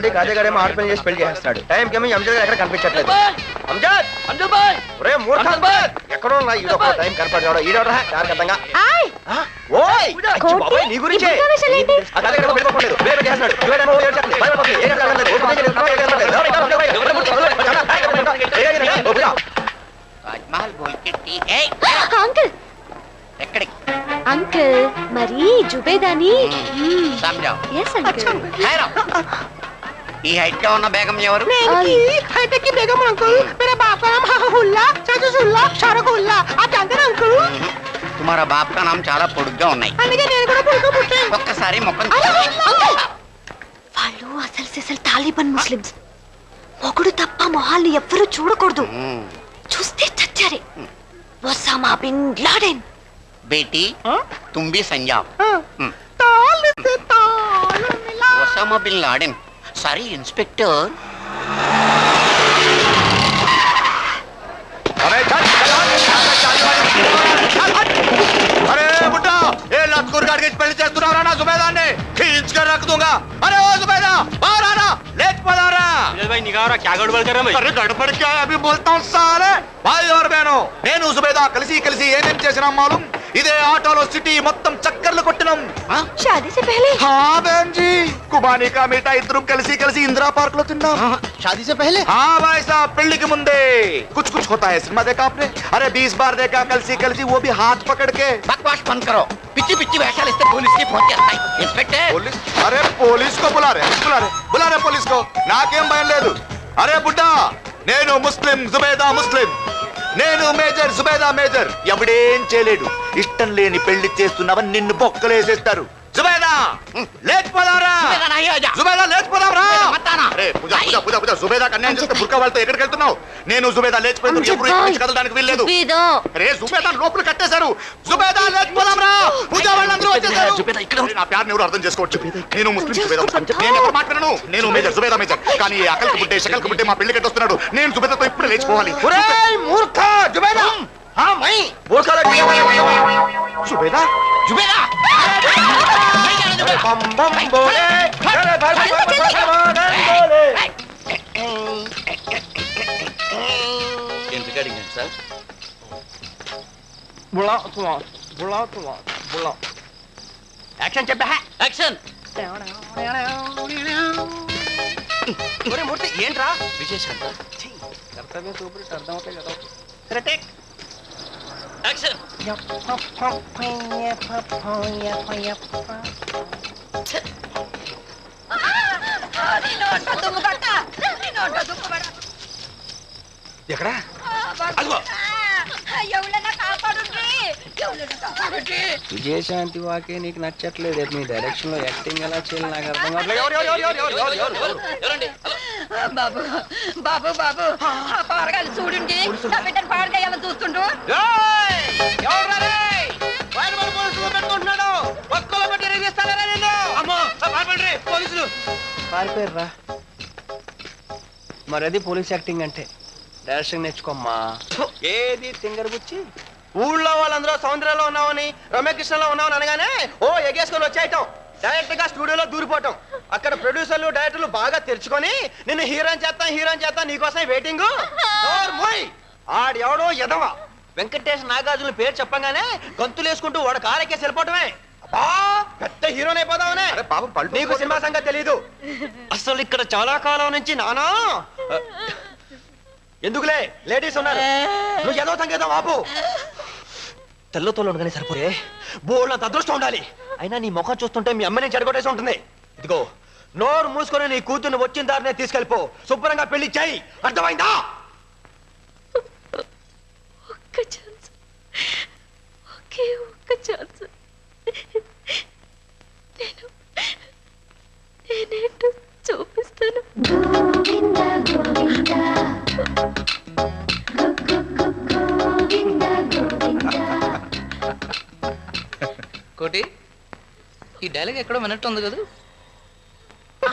కష్టపడి కాదేగాడేమో ఆడపిల్లని చేసి పెళ్ళి చేస్తాడు టైం కేమో అంజద్ గారు ఎక్కడ కనిపించట్లేదు. అంజద్ అంజద్ బాయ్ ఒరే మూర్ఖన్ బాయ్ ఎక్కడ ఉన్నా ఈ ఒక టైం కనపడ్డాడు ఈ డోరా జాగ్రత్తగా ఓయ్! బాబాయ్ నీ గురించే. ఆ కాదేగాడేమో పెళ్ళిపోలేదు వేరే చేస్తాడు ఇవేడేమో వేరే చేస్తాడు బయట పోతుంది ఏం కాదు ఏం కాదు రాజ్మహల్ బోల్కి టీ ఏ అంకుల్! ఎక్కడికి? అంకుల్ మరి జుబేదాని. సమజావు ఎస్ ఈ హైట్లో ఉన్న బేగం ఎవరు? హైటెక్కి బేగం అంకుల్ మేరా బాప్ కా నామ్ హహుల్లా చజుజుల్లా షరగుల్లా ఆ చందన్ అంకుల్ తుమారా బాప్ కా నామ్ చాలా పొడుగ్గా ఉన్నాయి. అందుకే నేను కూడా పొడుగ్గా పుట్టాను. ఒక్కసారి మొక్కం వాళ్ళు అసలు సెసల్ తాలిబన్ ముస్లిమ్స్. మొగుడు తప్ప మొహాల్ని ఎవ్వరు చూడకూడదు. చూస్తే చచ్చారే. Osama bin Laden. బేటీ తుమ్ బి సంజావ్. Osama bin Laden. Sorry inspector भाई रहा क्या गड़बड़ కలిసి కలిసి ఏమేం చేసినా మాలూం ఇదే ఆటోలో సిటీ మొత్తం చక్కర్లు కొట్టినాం షాదీ సే పహలే హా బహన్ జీ కుబానీ కా మీఠా ఇద్దరం కలిసి కలిసి ఇందిరా పార్క్ లో తిన్నాం शादी से पहले हाँ भाई साहब పెళ్లికి ముందే कुछ कुछ होता है सिनेमा देखा आपने अरे बीस बार देखा कलसी कलसी वो भी हाथ पकड़ के बकवास बंद करो पिच्ची पिच्ची వేషాలు ఇస్తే पुलिस की फोन చేస్తాయి ఇన్స్పెక్టర్ पुलिस अरे पुलिस को बुला रहे बुला रहे बुला रहे पुलिस को నాకేం భయం లేదు అరే బుడ్డా నేను ముస్లిం జుబేదా ముస్లిం నేను మేజర్ సుబేదా మేజర్. ఎవడేం చేయలేడు. ఇష్టం లేని పెళ్ళి చేస్తున్నావని నిన్ను బొక్కలేసేస్తారు. జుబేదా లేచిపోదారా జుబేదా నాయి ఆజా. జుబేదా లేచిపోదాంరా జుబేదా మతానా. అరే పూజ పూజ పూజ పూజ జుబేదా కన్యాయం చేస్తే బుర్కా వాళ్ళతో ఎక్కడికి వెళ్తున్నావు నేను జుబేదా లేచిపోయింది ఎప్పుడు ఇక్కడి నుంచి కదలడానికి వీల్లేదు జుబేదా అరే జుబేదా లోపల కట్టేశారు జుబేదా లేచిపోదాంరా పూజ వాళ్ళందరూ వచ్చేసారు జుబేదా ఇక్కడ నా ప్యార్ని ఎవరు అర్థం చేసుకోవచ్చు నేను ముస్లిం జుబేదా ముస్లిం. నేను ఎవరు మాట్లాడను నేను మేజర్ జుబేదా మేజర్ కానీ ఈ అకల్కి బుడ్డే షకల్కి బుడ్డే మా పెళ్లి కట్టొస్తున్నాడు నేను జుబేదాతో ఇప్పుడు లేచిపోవాలి మూర్ఖ జుబేదా हाँ मैं మూర్ఖ జుబేదా जुबेदा బం బం బోలే గరే బర్ బర్ బర్ బర్ బోలే ఎంత కర్తవ్యం సూపర్ అర్థం అవుతాయి కదా. యాక్షన్ ఎక్కడా? అదిగో. విజయశాంతి వాకే నీకు నచ్చట్లేదు. మీ డైరెక్షన్లో యాక్టింగ్ ఎలా చేయాలి నాకు అర్థం కావట్లేదు. బాబు బాబు బాబు. ఆ. పారగాలు చూడండి నా బిడ్డను పాడగయ్యాలని పోలీసులు పారిపోయారా మరి అది పోలీస్ యాక్టింగ్ అంటే? డైరెక్షన్ నేర్చుకోమ్మా. ఏది తింగర్ గుచ్చి ఊళ్ళో వాళ్ళందరూ సౌందర్యంలో ఉన్నామని రమ్యకృష్ణలో ఉన్నామని అనగానే ఓ ఎగేసుకొని వచ్చేయటం. డైరెక్ట్గా స్టూడియోలో దూరిపోవటం. అక్కడ ప్రొడ్యూసర్లు డైరెక్టర్లు బాగా తెరుచుకొని నిన్ను హీరోయిన్ చేస్తాం హీరోయిన్ చేస్తాం నీకోసం వెయిటింగ్. ఆడు ఎవడో ఎదవ వెంకటేష్ నాగార్జున పేరు చెప్పగానే గంతులు వేసుకుంటూ వాడు కారెక్కేసి వెళ్ళిపోవటమే. అబ్బా పెద్ద హీరోని అయిపోదామనే. నీకు సినిమా సంగతి తెలీదు. అసలు ఇక్కడ చాలా కాలం నుంచి నానా? ఎందుకులే? లేడీస్ ఉన్నారు. నువ్వు ఏదో సంగీతం ఆపు. తెల్లతోలు ఉండగానే సరిపోయే బోళ్ళ అదృష్టం ఉండాలి. అయినా నీ ముఖం చూస్తుంటే మీ అమ్మని చెడగొట్టేసి ఉంటుంది. ఇదిగో నోరు మూసుకొని నీ కూతుర్ని వచ్చిన దారినే తీసుకెళ్ళిపో. శుభ్రంగా పెళ్ళి చేయి. అర్థమైందా? ఒక్క ఛాన్స్ ఒకే ఒక్క ఛాన్స్ నేను నేనేంటో చూపిస్తాను. డైలాగ్ ఎక్కడో వినట్టు ఉంది కదా.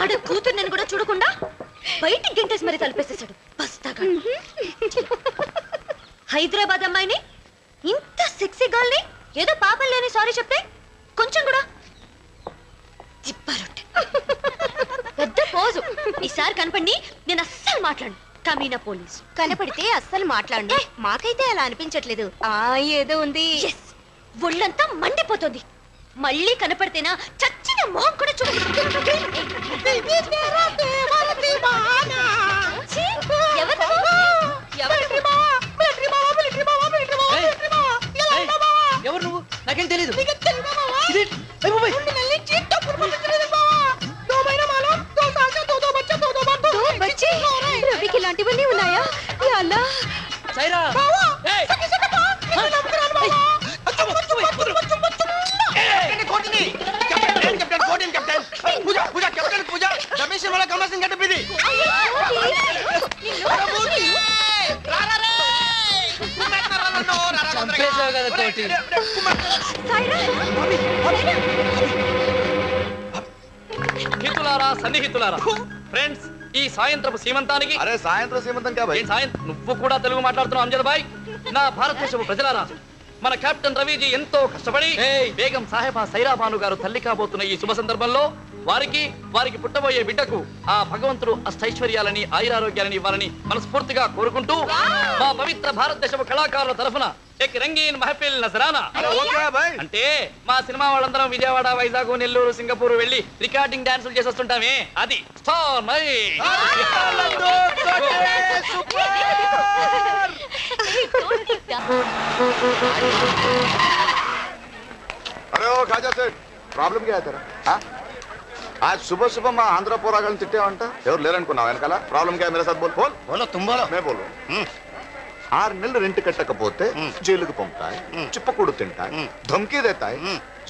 ఆడ కూతురు నేను కూడా చూడకుండా బయటికి గంటేసి మరి తలిపేసేసాడు. బస్తాగా. హైదరాబాద్ అమ్మాయిని ఇంత సెక్సీ గర్ల్ని ఏదో పాపం లేని సారీ చెప్తే కొంచెం కూడా తిప్పారొట్టె. పెద్ద ఫోజు ఈసారి కనపడి నేను అస్సలు మాట్లాడు కమీనా పోలీస్. కనపడితే అస్సలు మాట్లాడండి మాకైతే అలా అనిపించట్లేదు. ఆ ఏదో ఉంది. ఎస్ ఒళ్ళంతా మండిపోతుంది. మళ్ళీ కనపడితేనా చచ్చిన మొహం కూడా చూడు. ఎవరు? నువ్వు? నాకేం తెలీదు. రవికి ఇలాంటివన్నీ ఉన్నాయా? సైరా. పూజ పూజ కెప్టెన్ పూజ. రమేష్ వాళ్ళ కమర్సింగ్ గడ్డ ఇది చంపేశావు కదా కోటి హితులారా సన్నిహితులారా. ఫ్రెండ్స్ ఈ సాయంత్రపు సీమంతానికి అరే సాయంత్రం సీమంతం ఏ కాబట్టి సాయం? నువ్వు కూడా తెలుగు మాట్లాడుతున్నావు అంజద్ బాయ్ నా భారతదేశపు ప్రజలారా మన కెప్టెన్ రవిజీ ఎంతో కష్టపడి బేగం సాహెబా సైరాబాను గారు తల్లి కాబోతున్న ఈ శుభ సందర్భంలో వారికి వారికి పుట్టబోయే బిడ్డకు ఆ భగవంతుడు అష్టైశ్వర్యాలని ఆయురారోగ్యాలని ఇవ్వాలని మనస్ఫూర్తిగా కోరుకుంటూ మా పవిత్ర భారతదేశపు కళాకారుల తరఫున ఎక్ రంగీన్ మహఫిల్ నజరానా అరే ఓకే బాయ్ అంటే మా సినిమా వాళ్ళందరం విజయవాడ వైజాగ్ నెల్లూరు సింగపూర్ వెళ్ళి రికార్డింగ్ డాన్సులు చేసి వస్తుంటామే అది స్టార్ మై अरे ओ खाजा सेठ ప్రాబ్లం क्या है तेरा हाँ? ఆ శుభ శుభ మా ఆంధ్ర పోరాగాలను తిట్టావంట? ఎవరు లేరనుకున్నావు వెనకాల? ప్రాబ్లం క్యా మేరే సాత్ బోల్. ఆరు నెలలు రెంట్ కట్టకపోతే జైలుకు పంపుతాయి చిప్పకూడు తింటాయి ధమ్కీ దేతాయి.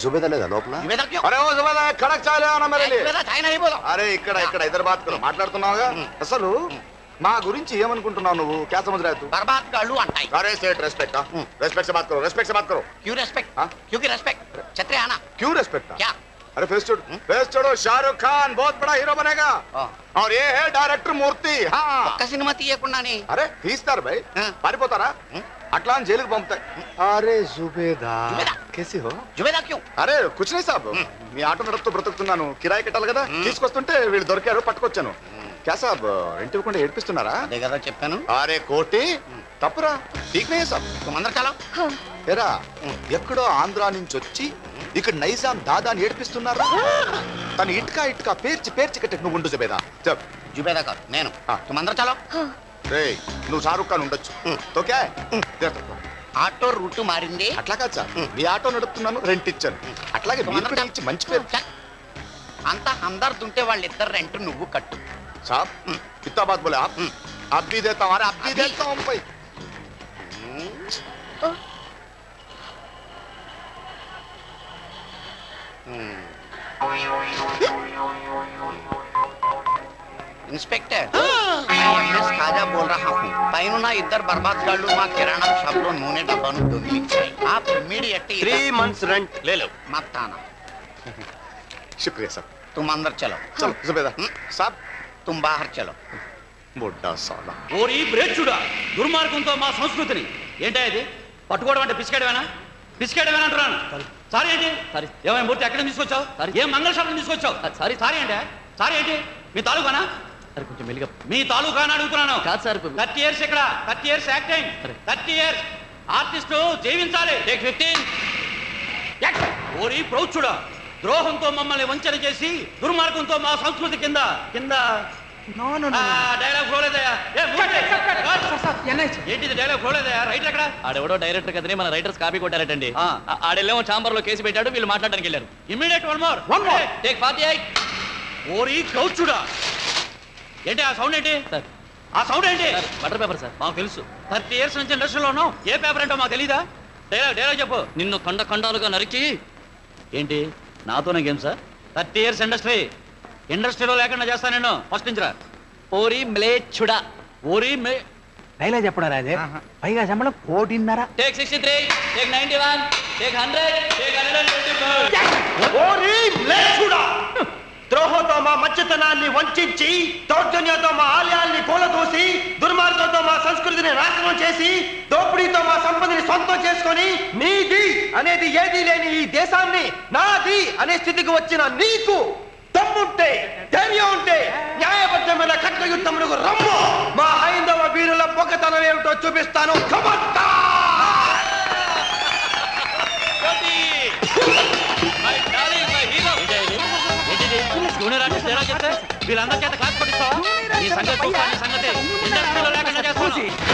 జుబేదా లేదా లోపల? అరే ఇక్కడ ఇక్కడ హైదరాబాద్ కూడా మాట్లాడుతున్నావుగా? అసలు మా గురించి ఏమనుకుంటున్నావు నువ్వు? క్యా సమజ్ తూ? బర్బాద్ గాళ్ళు అంటాయి. అరే సేట్ రెస్పెక్ట్ రెస్పెక్ట్ से बात करो रेस्पेक्ट క్యూ రెస్పెక్ట్ करो क्यों रेस्पेक्ट क्योंकि अरे फेस छोड़ो फेस छोड़ो शाहरुख खान बहुत बड़ा हीरो बनेगा ఆ. और ये है डायरेक्टर मूर्ति हाँ ఒక్క సినిమా తీయకుండానే అరే తీస్తారు భయ్ ఆ. పారిపోతారా అట్లా అని జైలుకి పంపుతాయి అరే జుబేదా జుబేదా. కేసి హో జుబేదా క్యూ అరే కుచ్ नहीं సాబ్ మీ ఆటో నడుపుతూ బ్రతుకుతున్నాను కిరాయి కట్టాలి కదా తీసుకొస్తుంటే వీళ్ళు దొరికారు పట్టుకొచ్చాను క్యా సాబ్ ఇంటి ఇవ్వకుండా ఏడిపిస్తున్నారా? అదే కదా చెప్పాను. అరే కోటి తప్పురా. తీకనే సాబ్. ఎరా ఎక్కడో ఆంధ్రా నుంచి వచ్చి ఇక్కడ నైజాం దాదాని ఏడిపిస్తున్నారు. తను ఇటుక ఇటుక పేర్చి పేర్చి కట్టే నువ్వు ఉండు జబేదా. చెప్ జుబేదా కాదు నేను. ఆ. తుమందర చాలా రే నువ్వు షారుఖ్ ఖాన్ ఉండొచ్చు. తో. ఆటో రూట్ మారింది. అట్లా కాదు సార్. మీ ఆటో నడుపుతున్నాను రెంట్ ఇచ్చాను. అట్లాగే మీరు కూడా ఇచ్చి మంచి పేరు. అంత హందర్ద్ ఉంటే వాళ్ళిద్దరు రెంట్ నువ్వు కట్టు. साहब कितना बात बोले आप? आप भी देता हूँ आप भी देता हूँ भाई। हाँ। हम्म। इंस्पेक्टर हाँ। मैं खाजा बोल रहा हूँ पैनु ना इधर बर्बाद कर लू माँ किराना शब्दों नूने डब्बा दो आप इमीडिएटली थ्री मंथ्स रेंट ले लो। मत आना। शुक्रिया सर। तुम अंदर चलो। हाँ। चलो जुबेदार हम्म, साहब। తుంబా హర్చలం. బుడ్డా సోడా ఓరి బ్రేచ్చుడా దుర్మార్గంతో మా సంస్కృతిని. ఏంటా ఇది? పట్టుకోవడం అంటే పిసికేయడమేనా పిసికేయడమేనా అంటున్నాను. సారీ. ఏంటి? సారీ. ఏమైనా మూర్తి ఎక్కడ తీసుకొచ్చావు? ఏం మంగళ షాపులు తీసుకొచ్చావు? సారీ. సారీ అంటే సారీ ఏంటి? మీ తాలూకానా? సార్ కొంచెం మెల్లిగా. మీ తాలూకాని అడుగుతున్నాను. కాదు సార్ థర్టీ ఇయర్స్ ఇక్కడ thirty years acting. Thirty years. Artist జీవించాలి టేక్ ఫిఫ్టీన్. ఓరి ప్రౌచుడా ద్రోహంతో మమ్మల్ని వంచన చేసి దుర్మార్గంతో మా సంస్కృతి కింద కింద డైలాగ్ ఫ్లోలేదయా ఏంటిది డైలాగ్ ఫ్లోలేదయా రైట్ ఎక్కడ? ఆడెవడో డైరెక్టర్ కదని మన రైటర్స్ కాపీ కొట్టారటండి. ఆడెళ్ళేమో చాంబర్లో కేసు పెట్టాడు వీళ్ళు మాట్లాడడానికి వెళ్ళారు. Immediate one more One more. Take forty eight ఓరి ఏంటి ఆ సౌండ్ ఏంటి? సార్. ఆ సౌండ్ ఏంటి? Butter paper sir. మాకు తెలుసు. థర్టీ ఇయర్స్ నుంచి ఇండస్ట్రీలో ఉన్నాం. ఏ పేపర్ ఏంటో మాకు తెలీదా? డైలాగ్ డైలాగ్ చెప్పు. నిన్ను ఖండ ఖండాలుగా నరికి. ఏంటి? నాతోనే game sir thirty years industry. ఇండస్ట్రీలో లేకుండా చేస్తా నేను. ఫస్ట్ నుంచి రా. ఓరి మ్లేచ్చుడా ఓరి మే డైలాగ్ చెప్పడం రాదే. పైగా శంబళం కోటిన్నర. Take sixty three take ninety one take hundred take hundred ఓరి మ్లేచ్చుడా! ద్రోహంతో మా మంచితనాన్ని వంచి దౌర్జన్యంతో మా ఆలయాల్ని కూలదోసి దుర్మార్గంతో మా సంస్కృతిని నాశనం చేసి దోపిడీతో మా సంపదని సొంతం చేసుకొని నీది అనేది ఏది లేని ఈ దేశాన్ని నాది అనే స్థితికి వచ్చిన నీకు దమ్ముంటే ధైర్యం ఉంటే న్యాయబద్ధమైన కట్ట యుద్ధములకు రమ్ము. మా హైందవ వీరుల పొగతనం ఏమిటో చూపిస్తాను. వీళ్ళందరి చేత క్లాస్ కొట్టిస్తావా ఈ సంగతి సంగతి. ఇండస్ట్రీలో లేకుండా చేస్తాను.